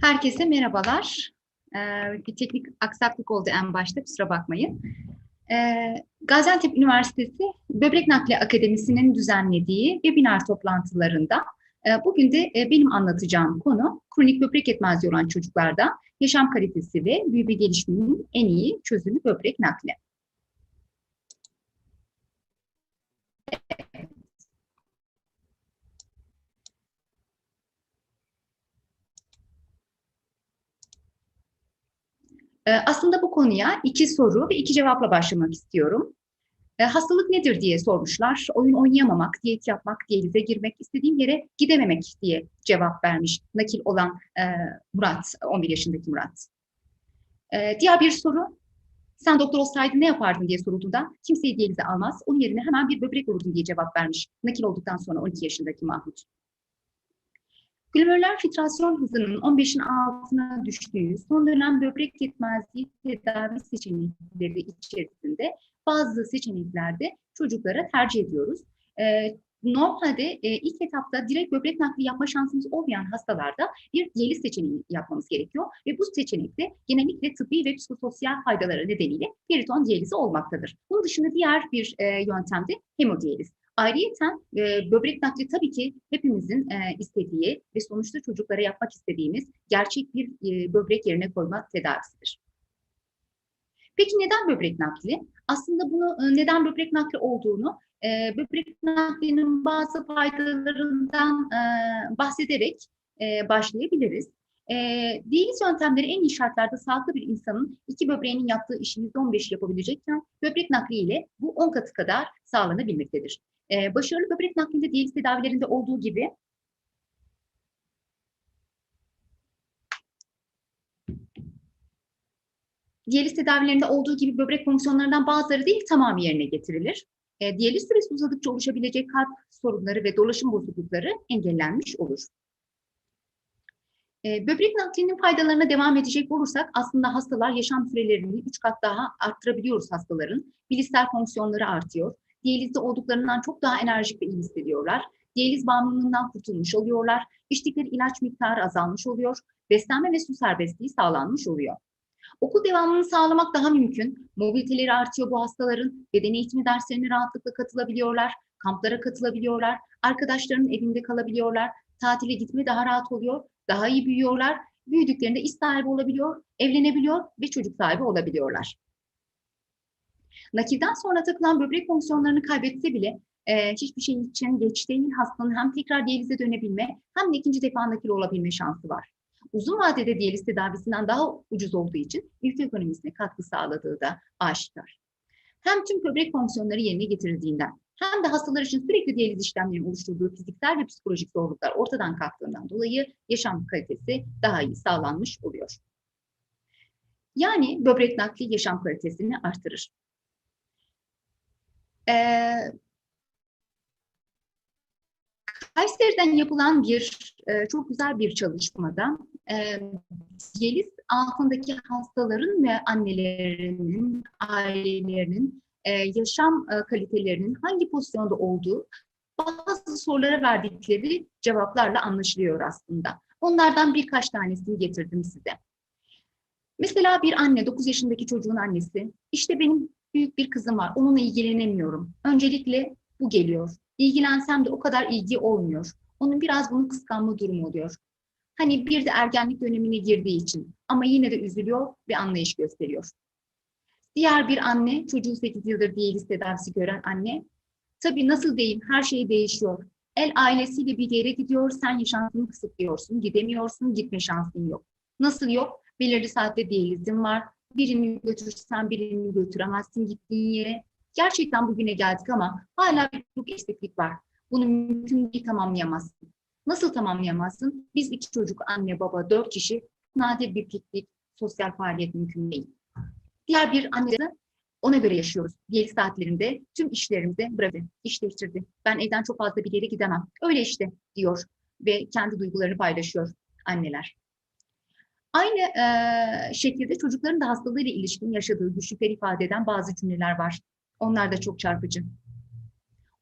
Herkese merhabalar. Ee, bir teknik aksaklık oldu en başta, kusura bakmayın. Ee, Gaziantep Üniversitesi Böbrek Nakli Akademisi'nin düzenlediği webinar toplantılarında e, bugün de e, benim anlatacağım konu kronik böbrek yetmezliği olan çocuklarda yaşam kalitesi ve büyüme gelişiminin en iyi çözümü böbrek nakli. Aslında bu konuya iki soru ve iki cevapla başlamak istiyorum. Ee, hastalık nedir diye sormuşlar. Oyun oynayamamak, diyet yapmak, diyalize girmek, istediğim yere gidememek diye cevap vermiş nakil olan e, Murat, 11 yaşındaki Murat. Ee, diğer bir soru, sen doktor olsaydın ne yapardın diye sorulduğunda kimseyi diyalize almaz, onun yerine hemen bir böbrek vururdun diye cevap vermiş nakil olduktan sonra 12 yaşındaki Mahmut. Glomerular filtrasyon hızının 15'in altına düştüğü son dönem böbrek yetmezliği tedavi seçenekleri içerisinde bazı seçeneklerde çocuklara tercih ediyoruz. Ee, normalde e, ilk etapta direkt böbrek nakli yapma şansımız olmayan hastalarda bir diyaliz seçeneği yapmamız gerekiyor ve bu seçenekte genellikle tıbbi ve psikososyal faydaları nedeniyle periton diyalizi olmaktadır. Bunun dışında diğer bir e, yöntem de hemodiyaliz. Ayrıyeten e, böbrek nakli tabii ki hepimizin e, istediği ve sonuçta çocuklara yapmak istediğimiz gerçek bir e, böbrek yerine koyma tedavisidir. Peki neden böbrek nakli? Aslında bunu e, neden böbrek nakli olduğunu e, böbrek naklinin bazı faydalarından e, bahsederek e, başlayabiliriz. E, diyaliz yöntemleri en iyi şartlarda sağlıklı bir insanın iki böbreğinin yaptığı işi %15 yapabilecekken böbrek nakli ile bu 10 katı kadar sağlanabilmektedir. Ee, başarılı böbrek naklinde diyaliz tedavilerinde olduğu gibi diyaliz tedavilerinde olduğu gibi böbrek fonksiyonlarından bazıları değil tamamı yerine getirilir. E, diyaliz süresi uzadıkça oluşabilecek kalp sorunları ve dolaşım bozuklukları engellenmiş olur. E, böbrek naklinin faydalarına devam edecek olursak aslında hastalar yaşam sürelerini 3 kat daha arttırabiliyoruz hastaların. Bilişsel fonksiyonları artıyor diyalizde olduklarından çok daha enerjik ve iyi hissediyorlar. Diyaliz bağımlılığından kurtulmuş oluyorlar. İçtikleri ilaç miktarı azalmış oluyor. Beslenme ve su serbestliği sağlanmış oluyor. Okul devamını sağlamak daha mümkün. Mobiliteleri artıyor bu hastaların. Beden eğitimi derslerine rahatlıkla katılabiliyorlar. Kamplara katılabiliyorlar. Arkadaşlarının evinde kalabiliyorlar. Tatile gitme daha rahat oluyor. Daha iyi büyüyorlar. Büyüdüklerinde iş sahibi olabiliyor, evlenebiliyor ve çocuk sahibi olabiliyorlar. Nakilden sonra takılan böbrek fonksiyonlarını kaybetse bile e, hiçbir şey için geç değil hastanın hem tekrar diyalize dönebilme hem de ikinci defa nakil olabilme şansı var. Uzun vadede diyaliz tedavisinden daha ucuz olduğu için ülke ekonomisine katkı sağladığı da aşikar. Hem tüm böbrek fonksiyonları yerine getirildiğinden hem de hastalar için sürekli diyaliz işlemlerinin oluşturduğu fiziksel ve psikolojik zorluklar ortadan kalktığından dolayı yaşam kalitesi daha iyi sağlanmış oluyor. Yani böbrek nakli yaşam kalitesini artırır. Ee, Kayseri'den yapılan bir e, çok güzel bir çalışmada e, diyaliz altındaki hastaların ve annelerinin, ailelerinin e, yaşam e, kalitelerinin hangi pozisyonda olduğu bazı sorulara verdikleri cevaplarla anlaşılıyor aslında. Onlardan birkaç tanesini getirdim size. Mesela bir anne, 9 yaşındaki çocuğun annesi, işte benim büyük bir kızım var. Onunla ilgilenemiyorum. Öncelikle bu geliyor. İlgilensem de o kadar ilgi olmuyor. Onun biraz bunu kıskanma durumu oluyor. Hani bir de ergenlik dönemine girdiği için ama yine de üzülüyor ve anlayış gösteriyor. Diğer bir anne, çocuğu 8 yıldır diyaliz tedavisi gören anne, tabii nasıl diyeyim her şey değişiyor. El ailesiyle bir yere gidiyor, sen yaşantını kısıtlıyorsun, gidemiyorsun, gitme şansın yok. Nasıl yok? Belirli saatte diyalizin var, birini götürürsen birini götüremezsin gittiğin yere. Gerçekten bugüne geldik ama hala bir çok eksiklik var. Bunu mümkün değil tamamlayamazsın. Nasıl tamamlayamazsın? Biz iki çocuk, anne, baba, dört kişi nadir bir piknik, sosyal faaliyet mümkün değil. Diğer bir anne de ona göre yaşıyoruz. Diyeli saatlerinde tüm işlerimizi bıraktı, iş değiştirdi. Ben evden çok fazla bir yere gidemem. Öyle işte diyor ve kendi duygularını paylaşıyor anneler. Aynı e, şekilde çocukların da hastalığıyla ilişkin yaşadığı güçlükleri ifade eden bazı cümleler var. Onlar da çok çarpıcı.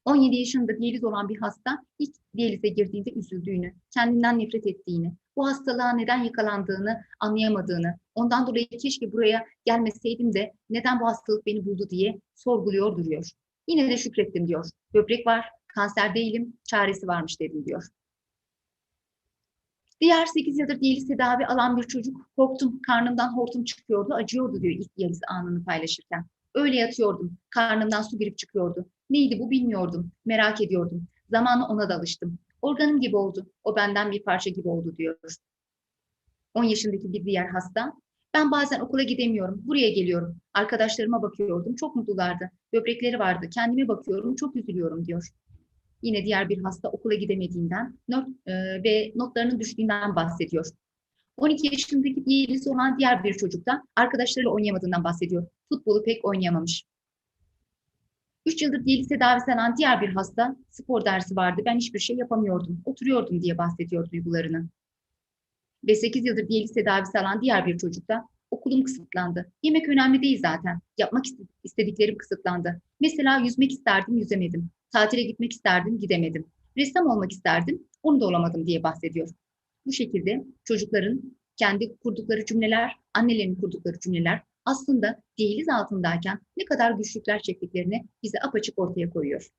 17 yaşında diyaliz olan bir hasta ilk diyalize girdiğinde üzüldüğünü, kendinden nefret ettiğini, bu hastalığa neden yakalandığını anlayamadığını, ondan dolayı keşke buraya gelmeseydim de neden bu hastalık beni buldu diye sorguluyor duruyor. Yine de şükrettim diyor. Böbrek var, kanser değilim, çaresi varmış dedim diyor. Diğer 8 yıldır diyaliz tedavi alan bir çocuk korktum, karnımdan hortum çıkıyordu, acıyordu diyor ilk diyaliz anını paylaşırken. Öyle yatıyordum, karnımdan su girip çıkıyordu. Neydi bu bilmiyordum, merak ediyordum. Zamanla ona da alıştım. Organım gibi oldu, o benden bir parça gibi oldu diyor. 10 yaşındaki bir diğer hasta, ben bazen okula gidemiyorum, buraya geliyorum. Arkadaşlarıma bakıyordum, çok mutlulardı. Böbrekleri vardı, kendime bakıyorum, çok üzülüyorum diyor. Yine diğer bir hasta okula gidemediğinden not, e, ve notlarının düştüğünden bahsediyor. 12 yaşındaki diyelisi olan diğer bir çocuk da arkadaşlarıyla oynayamadığından bahsediyor. Futbolu pek oynayamamış. 3 yıldır diyaliz tedavisi alan diğer bir hasta spor dersi vardı. Ben hiçbir şey yapamıyordum. Oturuyordum diye bahsediyor duygularını. Ve 8 yıldır diyaliz tedavisi alan diğer bir çocuk da okulum kısıtlandı. Yemek önemli değil zaten. Yapmak istediklerim kısıtlandı. Mesela yüzmek isterdim, yüzemedim. Tatile gitmek isterdim, gidemedim. Ressam olmak isterdim, onu da olamadım diye bahsediyor. Bu şekilde çocukların kendi kurdukları cümleler, annelerin kurdukları cümleler aslında değiliz altındayken ne kadar güçlükler çektiklerini bize apaçık ortaya koyuyor.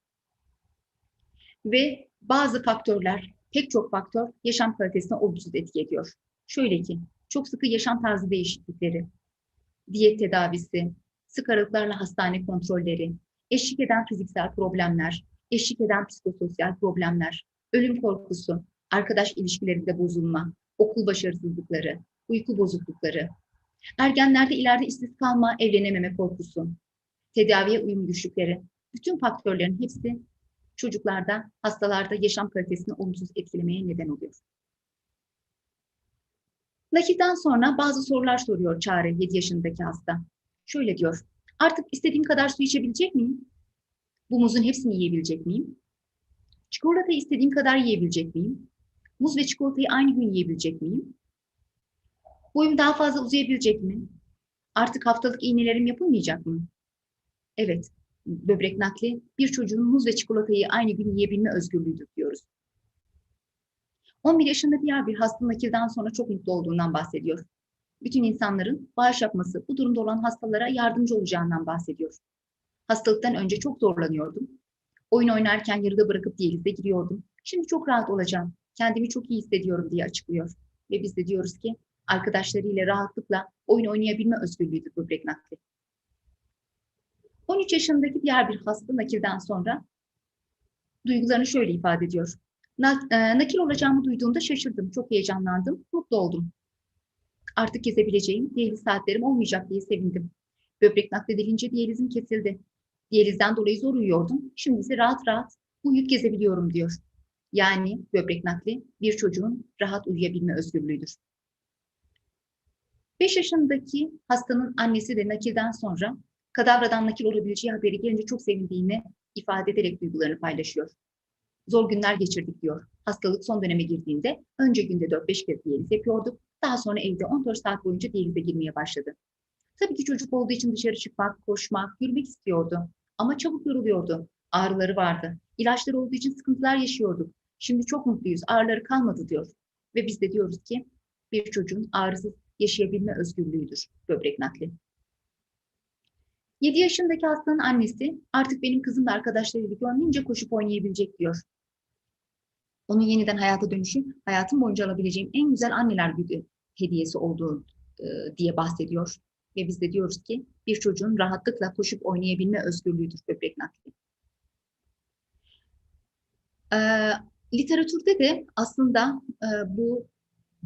Ve bazı faktörler, pek çok faktör yaşam kalitesine olumsuz etki ediyor. Şöyle ki, çok sıkı yaşam tarzı değişiklikleri, diyet tedavisi, sık aralıklarla hastane kontrolleri, eşlik eden fiziksel problemler, eşlik eden psikososyal problemler, ölüm korkusu, arkadaş ilişkilerinde bozulma, okul başarısızlıkları, uyku bozuklukları, ergenlerde ileride işsiz kalma, evlenememe korkusu, tedaviye uyum düşükleri, bütün faktörlerin hepsi çocuklarda, hastalarda yaşam kalitesini olumsuz etkilemeye neden oluyor. Nakilden sonra bazı sorular soruyor Çare 7 yaşındaki hasta. Şöyle diyor, Artık istediğim kadar su içebilecek miyim? Bu muzun hepsini yiyebilecek miyim? Çikolata istediğim kadar yiyebilecek miyim? Muz ve çikolatayı aynı gün yiyebilecek miyim? Boyum daha fazla uzayabilecek mi? Artık haftalık iğnelerim yapılmayacak mı? Evet, böbrek nakli bir çocuğun muz ve çikolatayı aynı gün yiyebilme özgürlüğüdür diyoruz. 11 yaşında diğer bir hasta nakilden sonra çok mutlu olduğundan bahsediyor bütün insanların bağış yapması, bu durumda olan hastalara yardımcı olacağından bahsediyor. Hastalıktan önce çok zorlanıyordum. Oyun oynarken yarıda bırakıp diyalize giriyordum. Şimdi çok rahat olacağım. Kendimi çok iyi hissediyorum diye açıklıyor. Ve biz de diyoruz ki arkadaşlarıyla rahatlıkla oyun oynayabilme özgürlüğüdür böbrek nakli. 13 yaşındaki diğer bir hasta nakilden sonra duygularını şöyle ifade ediyor. E, nakil olacağımı duyduğumda şaşırdım, çok heyecanlandım, mutlu oldum. Artık gezebileceğim diyaliz saatlerim olmayacak diye sevindim. Böbrek nakledilince diyalizim kesildi. Diyalizden dolayı zor uyuyordum. Şimdi ise rahat rahat uyuyup gezebiliyorum diyor. Yani böbrek nakli bir çocuğun rahat uyuyabilme özgürlüğüdür. 5 yaşındaki hastanın annesi de nakilden sonra kadavradan nakil olabileceği haberi gelince çok sevindiğini ifade ederek duygularını paylaşıyor. Zor günler geçirdik diyor. Hastalık son döneme girdiğinde önce günde 4-5 kez diyaliz yapıyorduk. Daha sonra evde 14 saat boyunca diyalize girmeye başladı. Tabii ki çocuk olduğu için dışarı çıkmak, koşmak, yürümek istiyordu. Ama çabuk yoruluyordu. Ağrıları vardı. İlaçları olduğu için sıkıntılar yaşıyorduk. Şimdi çok mutluyuz, ağrıları kalmadı diyor. Ve biz de diyoruz ki bir çocuğun ağrısız yaşayabilme özgürlüğüdür böbrek nakli. 7 yaşındaki hastanın annesi artık benim kızım da arkadaşlarıyla gönlünce koşup oynayabilecek diyor. Onun yeniden hayata dönüşü hayatım boyunca alabileceğim en güzel anneler günü hediyesi olduğu e, diye bahsediyor. Ve biz de diyoruz ki bir çocuğun rahatlıkla koşup oynayabilme özgürlüğüdür böbrek nakli. E, literatürde de aslında e, bu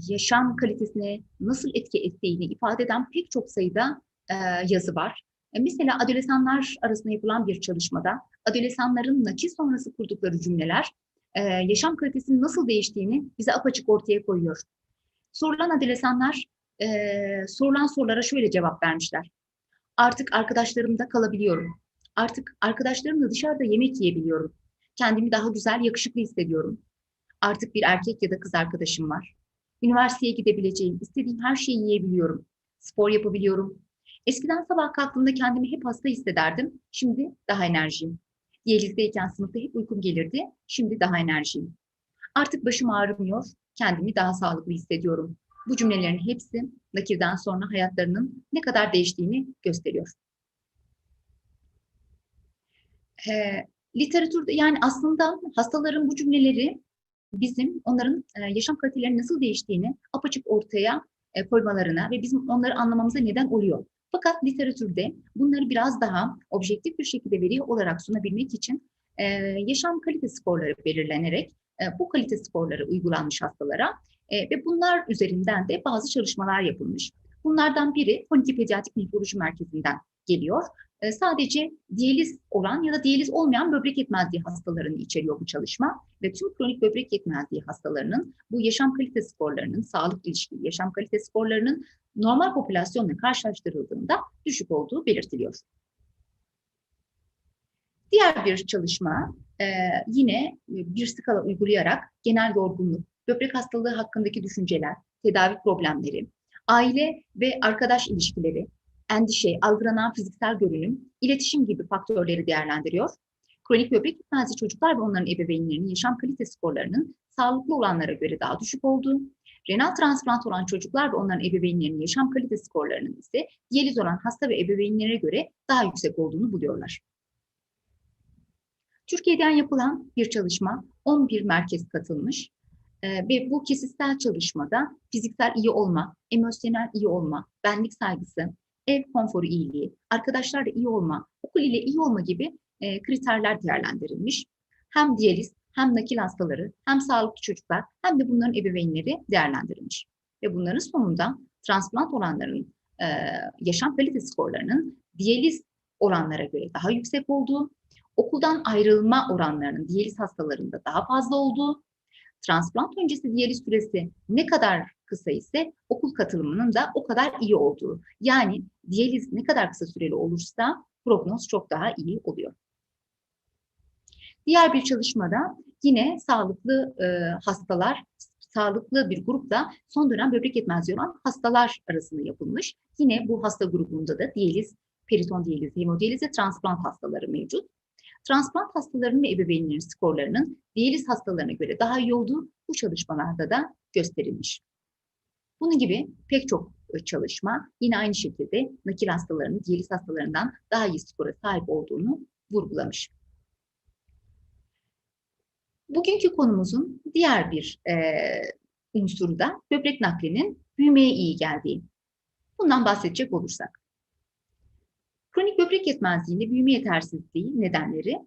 yaşam kalitesine nasıl etki ettiğini ifade eden pek çok sayıda e, yazı var. E, mesela adolesanlar arasında yapılan bir çalışmada adolesanların nakil sonrası kurdukları cümleler e, yaşam kalitesinin nasıl değiştiğini bize apaçık ortaya koyuyor. Sorulan adolesanlar e, sorulan sorulara şöyle cevap vermişler. Artık arkadaşlarımda kalabiliyorum. Artık arkadaşlarımla dışarıda yemek yiyebiliyorum. Kendimi daha güzel, yakışıklı hissediyorum. Artık bir erkek ya da kız arkadaşım var. Üniversiteye gidebileceğim, istediğim her şeyi yiyebiliyorum. Spor yapabiliyorum. Eskiden sabah kalktığımda kendimi hep hasta hissederdim. Şimdi daha enerjiyim. Diyalizdeyken sınıfta hep uykum gelirdi. Şimdi daha enerjiyim. Artık başım ağrımıyor. kendimi daha sağlıklı hissediyorum. Bu cümlelerin hepsi nakirden sonra hayatlarının ne kadar değiştiğini gösteriyor. E, literatürde yani aslında hastaların bu cümleleri bizim onların e, yaşam kalitelerinin nasıl değiştiğini apaçık ortaya e, koymalarına ve bizim onları anlamamıza neden oluyor. Fakat literatürde bunları biraz daha objektif bir şekilde veri olarak sunabilmek için e, yaşam kalite skorları belirlenerek e, bu kalite skorları uygulanmış hastalara e, ve bunlar üzerinden de bazı çalışmalar yapılmış. Bunlardan biri 12 Pediatrik Nefroloji Merkezi'nden geliyor. E, sadece diyaliz olan ya da diyaliz olmayan böbrek yetmezliği hastalarını içeriyor bu çalışma ve tüm kronik böbrek yetmezliği hastalarının bu yaşam kalite skorlarının, sağlık ilişkili yaşam kalite skorlarının normal popülasyonla karşılaştırıldığında düşük olduğu belirtiliyor. Diğer bir çalışma e, yine bir skala uygulayarak genel yorgunluk, böbrek hastalığı hakkındaki düşünceler, tedavi problemleri, aile ve arkadaş ilişkileri, endişe, algılanan fiziksel görünüm, iletişim gibi faktörleri değerlendiriyor. Kronik böbrek yetmezliği çocuklar ve onların ebeveynlerinin yaşam kalite skorlarının sağlıklı olanlara göre daha düşük olduğu, renal transplant olan çocuklar ve onların ebeveynlerinin yaşam kalite skorlarının ise diyaliz olan hasta ve ebeveynlere göre daha yüksek olduğunu buluyorlar. Türkiye'den yapılan bir çalışma 11 merkez katılmış ee, ve bu kesitsel çalışmada fiziksel iyi olma, emosyonel iyi olma, benlik saygısı, ev konforu iyiliği, arkadaşlarla iyi olma, okul ile iyi olma gibi e, kriterler değerlendirilmiş. Hem diyaliz, hem nakil hastaları, hem sağlıklı çocuklar, hem de bunların ebeveynleri değerlendirilmiş. Ve bunların sonunda transplant olanların e, yaşam kalite skorlarının diyaliz oranlara göre daha yüksek olduğu, okuldan ayrılma oranlarının diyaliz hastalarında daha fazla olduğu, transplant öncesi diyaliz süresi ne kadar kısa ise okul katılımının da o kadar iyi olduğu. Yani diyaliz ne kadar kısa süreli olursa prognoz çok daha iyi oluyor. Diğer bir çalışmada yine sağlıklı e, hastalar, sağlıklı bir grupta son dönem böbrek yetmezliği olan hastalar arasında yapılmış. Yine bu hasta grubunda da diyaliz, periton diyaliz, hemodiyaliz ve transplant hastaları mevcut. Transplant hastalarının ve ebeveynlerin skorlarının diyaliz hastalarına göre daha iyi olduğu bu çalışmalarda da gösterilmiş. Bunun gibi pek çok e, çalışma yine aynı şekilde nakil hastalarının diyaliz hastalarından daha iyi skora sahip olduğunu vurgulamış. Bugünkü konumuzun diğer bir e, unsuru da böbrek naklinin büyümeye iyi geldiği. Bundan bahsedecek olursak. Kronik böbrek yetmezliğinde büyüme yetersizliği nedenleri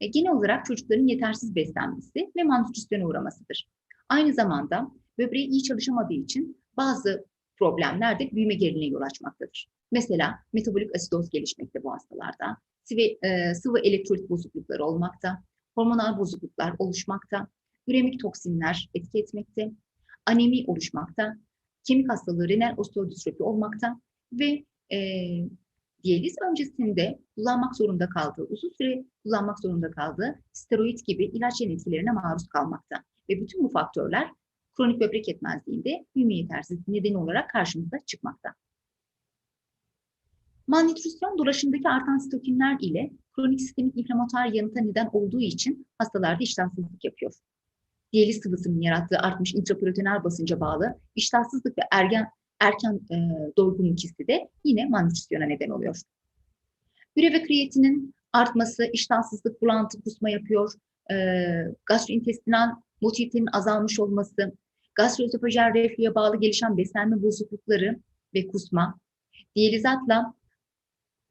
e, genel olarak çocukların yetersiz beslenmesi ve malnütrisyona uğramasıdır. Aynı zamanda böbreği iyi çalışamadığı için bazı problemler de büyüme geriliğine yol açmaktadır. Mesela metabolik asidoz gelişmekte bu hastalarda, sıvı, e, sıvı elektrolit bozuklukları olmakta, hormonal bozukluklar oluşmakta, üremik toksinler etki etmekte, anemi oluşmakta, kemik hastalığı, renal osteodistrofi olmakta ve e, diyaliz öncesinde kullanmak zorunda kaldığı, uzun süre kullanmak zorunda kaldığı steroid gibi ilaç yan etkilerine maruz kalmakta. Ve bütün bu faktörler kronik böbrek yetmezliğinde büyüme yetersizliği nedeni olarak karşımıza çıkmakta. Malnütrisyon dolaşımdaki artan sitokinler ile kronik sistemik inflamatuar yanıta neden olduğu için hastalarda iştahsızlık yapıyor. Diyaliz sıvısının yarattığı artmış intraperitoneal basınca bağlı iştahsızlık ve ergen erken e, doygunluk hissi de yine malnütrisyona neden oluyor. Üre ve kreatinin artması, iştahsızlık, bulantı, kusma yapıyor. E, gastrointestinal motilitenin azalmış olması, gastroesofajal reflüye bağlı gelişen beslenme bozuklukları ve kusma, diyalizatla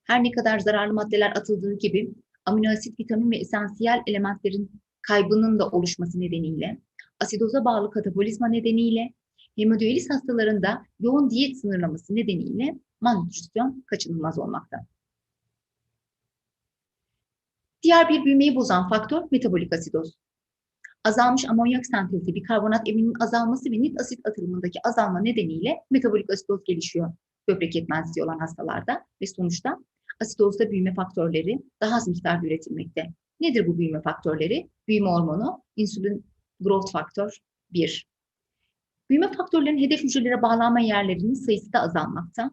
her ne kadar zararlı maddeler atıldığı gibi amino asit, vitamin ve esansiyel elementlerin kaybının da oluşması nedeniyle, asidoza bağlı katabolizma nedeniyle, hemodiyaliz hastalarında yoğun diyet sınırlaması nedeniyle malnutrisyon kaçınılmaz olmakta. Diğer bir büyümeyi bozan faktör metabolik asidoz azalmış amonyak sentezi, bikarbonat eminin azalması ve nit asit atılımındaki azalma nedeniyle metabolik asitoz gelişiyor böbrek yetmezliği olan hastalarda ve sonuçta asidozda büyüme faktörleri daha az miktarda üretilmekte. Nedir bu büyüme faktörleri? Büyüme hormonu, insülin growth faktör 1. Büyüme faktörlerinin hedef hücrelere bağlanma yerlerinin sayısı da azalmakta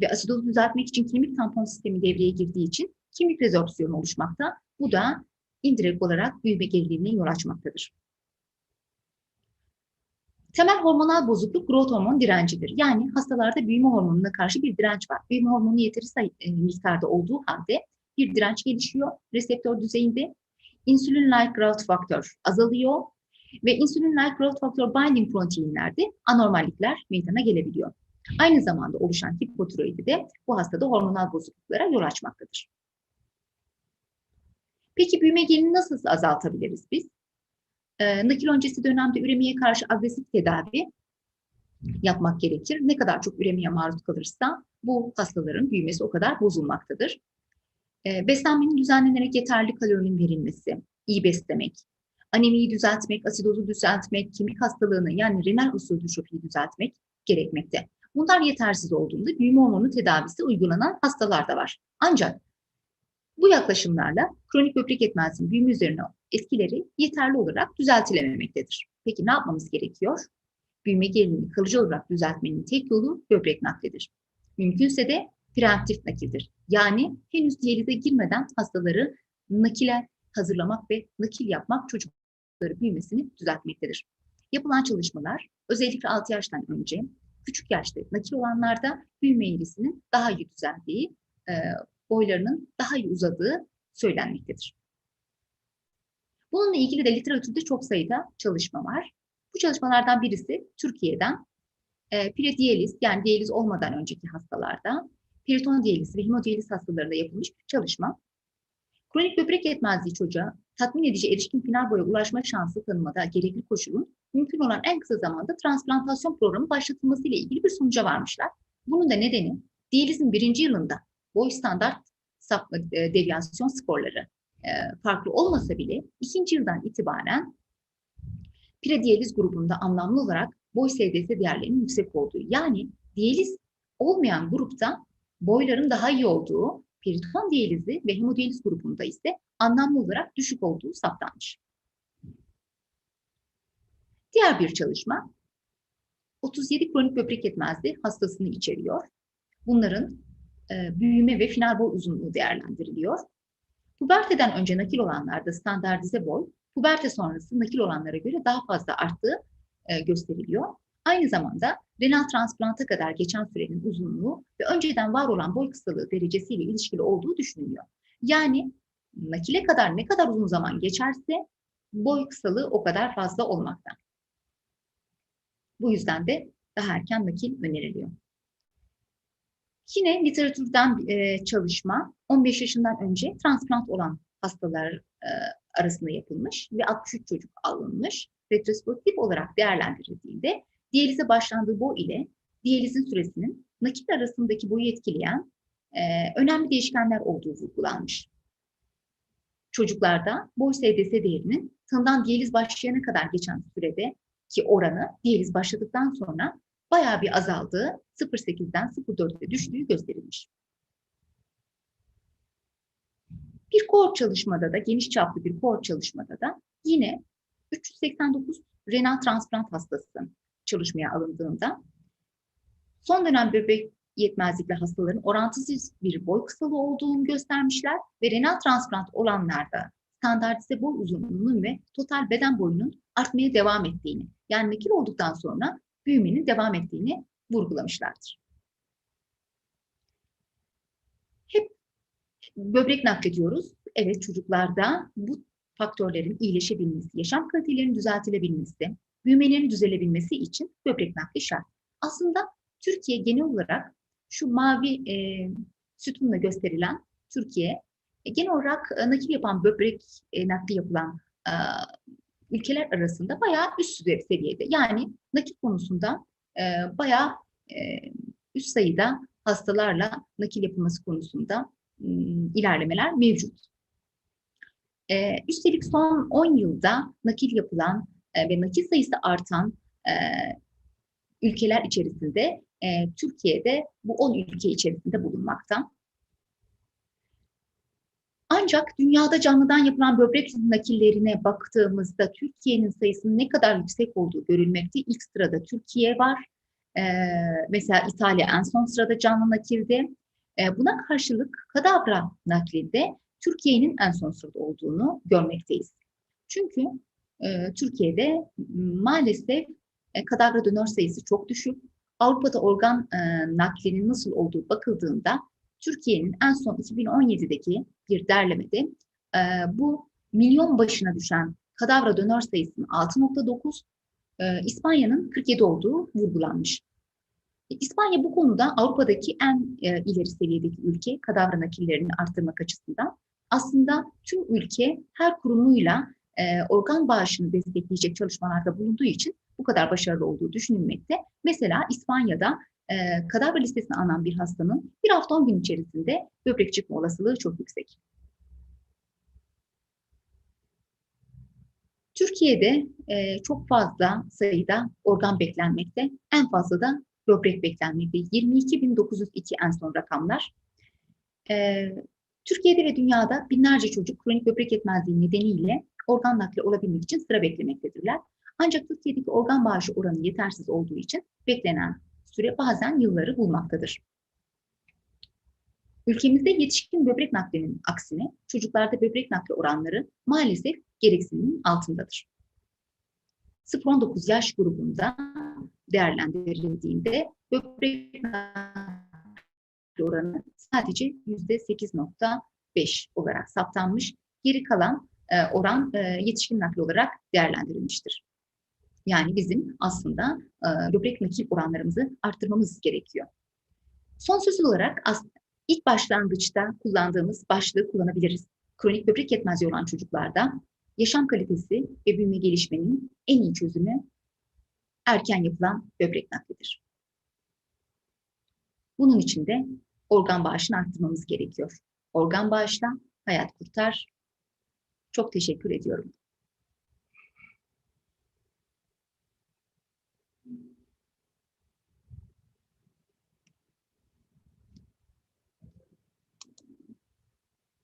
ve asidozu düzeltmek için kemik tampon sistemi devreye girdiği için kemik rezorpsiyonu oluşmakta. Bu da indirekt olarak büyüme geriliğine yol açmaktadır. Temel hormonal bozukluk growth hormon direncidir. Yani hastalarda büyüme hormonuna karşı bir direnç var. Büyüme hormonu yeteri e, miktarda olduğu halde bir direnç gelişiyor reseptör düzeyinde. Insülin-like growth factor azalıyor ve insülin-like growth factor binding proteinlerde anormallikler meydana gelebiliyor. Aynı zamanda oluşan hipotiroidi de bu hastada hormonal bozukluklara yol açmaktadır. Peki büyüme gerilini nasıl azaltabiliriz biz? Ee, nakil öncesi dönemde üremeye karşı agresif tedavi yapmak gerekir. Ne kadar çok üremeye maruz kalırsa bu hastaların büyümesi o kadar bozulmaktadır. Ee, beslenmenin düzenlenerek yeterli kalorinin verilmesi, iyi beslemek, anemiyi düzeltmek, asidozu düzeltmek, kemik hastalığını yani renal düşüklüğü düzeltmek gerekmekte. Bunlar yetersiz olduğunda büyüme hormonu tedavisi uygulanan hastalar da var. Ancak bu yaklaşımlarla kronik böbrek yetmezliğinin büyüme üzerine etkileri yeterli olarak düzeltilememektedir. Peki ne yapmamız gerekiyor? Büyüme gerilimini kalıcı olarak düzeltmenin tek yolu böbrek naklidir. Mümkünse de preemptif nakildir. Yani henüz diyalize girmeden hastaları nakile hazırlamak ve nakil yapmak çocukları büyümesini düzeltmektedir. Yapılan çalışmalar özellikle 6 yaştan önce küçük yaşta nakil olanlarda büyüme eğrisinin daha iyi düzeldiği, e, boylarının daha iyi uzadığı söylenmektedir. Bununla ilgili de literatürde çok sayıda çalışma var. Bu çalışmalardan birisi Türkiye'den e, prediyaliz yani diyaliz olmadan önceki hastalarda periton diyaliz ve hemodiyaliz hastalarında yapılmış bir çalışma. Kronik böbrek yetmezliği çocuğa tatmin edici erişkin final boya ulaşma şansı tanımada gerekli koşulun mümkün olan en kısa zamanda transplantasyon programı başlatılması ile ilgili bir sonuca varmışlar. Bunun da nedeni diyalizin birinci yılında boy standart sapma, e, devyasyon skorları e, farklı olmasa bile ikinci yıldan itibaren prediyaliz grubunda anlamlı olarak boy SDS değerlerinin yüksek olduğu yani diyaliz olmayan grupta boyların daha iyi olduğu periton diyalizi ve hemodiyaliz grubunda ise anlamlı olarak düşük olduğu saptanmış. Diğer bir çalışma 37 kronik böbrek yetmezliği hastasını içeriyor. Bunların e, büyüme ve final boy uzunluğu değerlendiriliyor. Puberteden önce nakil olanlarda standartize boy, puberte sonrası nakil olanlara göre daha fazla arttığı e, gösteriliyor. Aynı zamanda renal transplanta kadar geçen sürenin uzunluğu ve önceden var olan boy kısalığı derecesiyle ilişkili olduğu düşünülüyor. Yani nakile kadar ne kadar uzun zaman geçerse boy kısalığı o kadar fazla olmakta. Bu yüzden de daha erken nakil öneriliyor. Yine literatürden e, çalışma 15 yaşından önce transplant olan hastalar e, arasında yapılmış ve 63 çocuk alınmış. Retrospektif olarak değerlendirildiğinde diyalize başlandığı boy ile diyalizin süresinin nakil arasındaki boyu etkileyen e, önemli değişkenler olduğu vurgulanmış. Çocuklarda boy SDS değerinin tanıdan diyaliz başlayana kadar geçen sürede ki oranı diyaliz başladıktan sonra bayağı bir azaldığı 0.8'den 0.4'e düştüğü gösterilmiş. Bir kohort çalışmada da, geniş çaplı bir kohort çalışmada da yine 389 renal transplant hastası çalışmaya alındığında son dönem böbrek yetmezlikli hastaların orantısız bir boy kısalığı olduğunu göstermişler ve renal transplant olanlarda standartize boy uzunluğunun ve total beden boyunun artmaya devam ettiğini, yani nakil olduktan sonra büyümenin devam ettiğini vurgulamışlardır. Hep böbrek naklediyoruz. Evet çocuklarda bu faktörlerin iyileşebilmesi, yaşam kalitelerinin düzeltilebilmesi, büyümelerin düzelebilmesi için böbrek nakli şart. Aslında Türkiye genel olarak şu mavi e, sütunla gösterilen Türkiye e, genel olarak e, nakil yapan böbrek e, nakli yapılan e, ülkeler arasında bayağı üst seviyede. Yani nakil konusunda e, bayağı e, üst sayıda hastalarla nakil yapılması konusunda e, ilerlemeler mevcut. E, üstelik son 10 yılda nakil yapılan e, ve nakil sayısı artan e, ülkeler içerisinde e, Türkiye'de bu 10 ülke içerisinde bulunmakta. Ancak dünyada canlıdan yapılan böbrek nakillerine baktığımızda Türkiye'nin sayısının ne kadar yüksek olduğu görülmekte. İlk sırada Türkiye var. Ee, mesela İtalya en son sırada canlı nakilde. Ee, buna karşılık kadavra naklinde Türkiye'nin en son sırada olduğunu görmekteyiz. Çünkü e, Türkiye'de maalesef e, kadavra donör sayısı çok düşük. Avrupa'da organ e, naklinin nasıl olduğu bakıldığında Türkiye'nin en son 2017'deki bir derlemede e, bu milyon başına düşen kadavra donör sayısının 6.9, e, İspanya'nın 47 olduğu vurgulanmış. E, İspanya bu konuda Avrupa'daki en e, ileri seviyedeki ülke kadavra nakillerini arttırmak açısından. Aslında tüm ülke her kurumuyla e, organ bağışını destekleyecek çalışmalarda bulunduğu için bu kadar başarılı olduğu düşünülmekte. Mesela İspanya'da e, kadavra listesine alınan bir hastanın bir hafta 10 gün içerisinde böbrek çıkma olasılığı çok yüksek. Türkiye'de e, çok fazla sayıda organ beklenmekte. En fazla da böbrek beklenmekte. 22.902 en son rakamlar. E, Türkiye'de ve dünyada binlerce çocuk kronik böbrek yetmezliği nedeniyle organ nakli olabilmek için sıra beklemektedirler. Ancak Türkiye'deki organ bağışı oranı yetersiz olduğu için beklenen süre bazen yılları bulmaktadır. Ülkemizde yetişkin böbrek naklinin aksine çocuklarda böbrek nakli oranları maalesef gereksinimin altındadır. 0-19 yaş grubunda değerlendirildiğinde böbrek nakli oranı sadece %8.5 olarak saptanmış. Geri kalan e, oran e, yetişkin nakli olarak değerlendirilmiştir. Yani bizim aslında e, böbrek nakil oranlarımızı arttırmamız gerekiyor. Son söz olarak ilk başlangıçta kullandığımız başlığı kullanabiliriz. Kronik böbrek yetmezliği olan çocuklarda yaşam kalitesi ve büyüme gelişmenin en iyi çözümü erken yapılan böbrek naklidir. Bunun için de organ bağışını arttırmamız gerekiyor. Organ bağışla hayat kurtar. Çok teşekkür ediyorum.